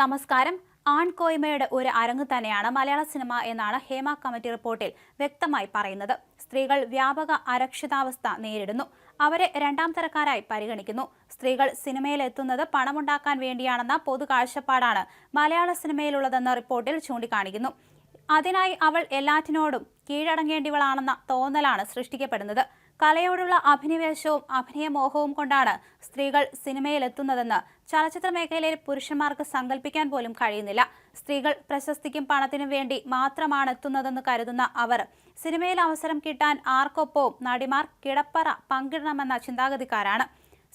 നമസ്കാരം. ആൺകോയ്മയുടെ ഒരു അരങ്ങ് തന്നെയാണ് മലയാള സിനിമ എന്നാണ് ഹേമ കമ്മിറ്റി റിപ്പോർട്ടിൽ വ്യക്തമായി പറയുന്നത്. സ്ത്രീകൾ വ്യാപക അരക്ഷിതാവസ്ഥ നേരിടുന്നു. അവരെ രണ്ടാം തരക്കാരായി പരിഗണിക്കുന്നു. സ്ത്രീകൾ സിനിമയിൽ എത്തുന്നത് പണമുണ്ടാക്കാൻ വേണ്ടിയാണെന്ന പൊതു കാഴ്ചപ്പാടാണ് മലയാള സിനിമയിലുള്ളതെന്ന് റിപ്പോർട്ടിൽ ചൂണ്ടിക്കാണിക്കുന്നു. അതിനായി അവൾ എല്ലാറ്റിനോടും കീഴടങ്ങേണ്ടിവളാണെന്ന തോന്നലാണ് സൃഷ്ടിക്കപ്പെടുന്നത്. കലയോടുള്ള അഭിനിവേശവും അഭിനയമോഹവും കൊണ്ടാണ് സ്ത്രീകൾ സിനിമയിലെത്തുന്നതെന്ന് ചലച്ചിത്ര മേഖലയിൽ പുരുഷന്മാർക്ക് സങ്കല്പിക്കാൻ പോലും കഴിയുന്നില്ല. സ്ത്രീകൾ പ്രശസ്തിക്കും പണത്തിനും വേണ്ടി മാത്രമാണ് എത്തുന്നതെന്ന് കരുതുന്ന അവർ സിനിമയിൽ അവസരം കിട്ടാൻ ആർക്കൊപ്പവും നടിമാർ കിടപ്പറ പങ്കിടണമെന്ന ചിന്താഗതിക്കാരാണ്.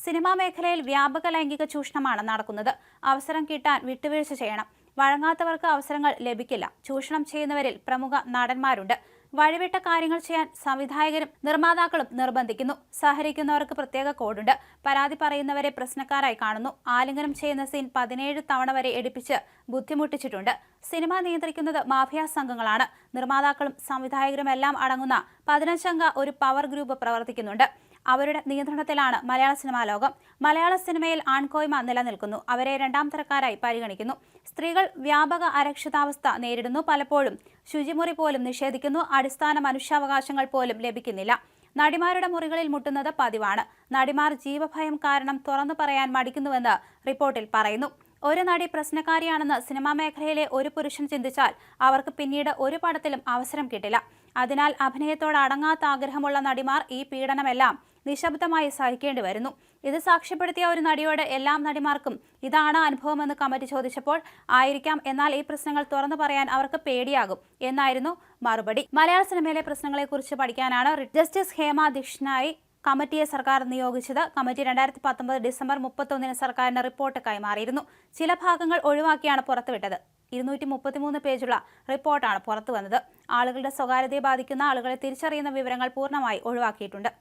സിനിമാ മേഖലയിൽ വ്യാപക ലൈംഗിക ചൂഷണമാണ് നടക്കുന്നത്. അവസരം കിട്ടാൻ വിട്ടുവീഴ്ച ചെയ്യണം. വഴങ്ങാത്തവർക്ക് അവസരങ്ങൾ ലഭിക്കില്ല. ചൂഷണം ചെയ്യുന്നവരിൽ പ്രമുഖ നടന്മാരുണ്ട്. വഴിവിട്ട കാര്യങ്ങൾ ചെയ്യാൻ സംവിധായകരും നിർമ്മാതാക്കളും നിർബന്ധിക്കുന്നു. സഹകരിക്കുന്നവർക്ക് പ്രത്യേക കോഡുണ്ട്. പരാതി പറയുന്നവരെ പ്രശ്നക്കാരായി കാണുന്നു. ആലിംഗനം ചെയ്യുന്ന സീൻ പതിനേഴ് തവണ വരെ എടുപ്പിച്ച് ബുദ്ധിമുട്ടിച്ചിട്ടുണ്ട്. സിനിമ നിയന്ത്രിക്കുന്നത് മാഫിയ സംഘങ്ങളാണ്. നിർമ്മാതാക്കളും സംവിധായകരും എല്ലാം അടങ്ങുന്ന പതിനഞ്ചംഗ ഒരു പവർ ഗ്രൂപ്പ് പ്രവർത്തിക്കുന്നുണ്ട്. അവരുടെ നിയന്ത്രണത്തിലാണ് മലയാള സിനിമാ ലോകം. മലയാള സിനിമയിൽ ആൺകോയ്മ നിലനിൽക്കുന്നു. അവരെ രണ്ടാം തരക്കാരായി പരിഗണിക്കുന്നു. സ്ത്രീകൾ വ്യാപക അരക്ഷിതാവസ്ഥ നേരിടുന്നു. പലപ്പോഴും ശുചിമുറി പോലും നിഷേധിക്കുന്നു. അടിസ്ഥാന മനുഷ്യാവകാശങ്ങൾ പോലും ലഭിക്കുന്നില്ല. നടിമാരുടെ മുറികളിൽ മുട്ടുന്നത് പതിവാണ്. നടിമാർ ജീവഭയം കാരണം തുറന്നു പറയാൻ മടിക്കുന്നുവെന്ന് റിപ്പോർട്ടിൽ പറയുന്നു. ഒരു നടി പ്രശ്നക്കാരിയാണെന്ന് സിനിമാ മേഖലയിലെ ഒരു പുരുഷൻ ചിന്തിച്ചാൽ അവർക്ക് പിന്നീട് ഒരു പടത്തിലും അവസരം കിട്ടില്ല. അതിനാൽ അഭിനയത്തോട് അടങ്ങാത്ത ആഗ്രഹമുള്ള നടിമാർ ഈ പീഡനമെല്ലാം നിശബ്ദമായി സഹിക്കേണ്ടി വരുന്നു. ഇത് സാക്ഷ്യപ്പെടുത്തിയ ഒരു നടിയോട് എല്ലാ നടിമാർക്കും ഇതാണ് അനുഭവമെന്ന് കമ്മിറ്റി ചോദിച്ചപ്പോൾ ആയിരിക്കാം എന്നാൽ ഈ പ്രശ്നങ്ങൾ തുറന്നു പറയാൻ അവർക്ക് പേടിയാകും എന്നായിരുന്നു മറുപടി. മലയാള സിനിമയിലെ പ്രശ്നങ്ങളെക്കുറിച്ച് പഠിക്കാനാണ് ജസ്റ്റിസ് ഹേമ ദീക്ഷിനായി കമ്മിറ്റിയെ സർക്കാർ നിയോഗിച്ചത്. കമ്മിറ്റി രണ്ടായിരത്തി പത്തൊമ്പത് ഡിസംബർ മുപ്പത്തൊന്നിന് സർക്കാരിന് റിപ്പോർട്ട് കൈമാറിയിരുന്നു. ചില ഭാഗങ്ങൾ ഒഴിവാക്കിയാണ് പുറത്തുവിട്ടത്. ഇരുന്നൂറ്റി മുപ്പത്തിമൂന്ന് പേജുള്ള റിപ്പോർട്ടാണ് പുറത്തു വന്നത് ആളുകളുടെ സ്വകാര്യതയെ ബാധിക്കുന്ന ആളുകളെ തിരിച്ചറിയുന്ന വിവരങ്ങൾ പൂർണമായി ഒഴിവാക്കിയിട്ടുണ്ട്.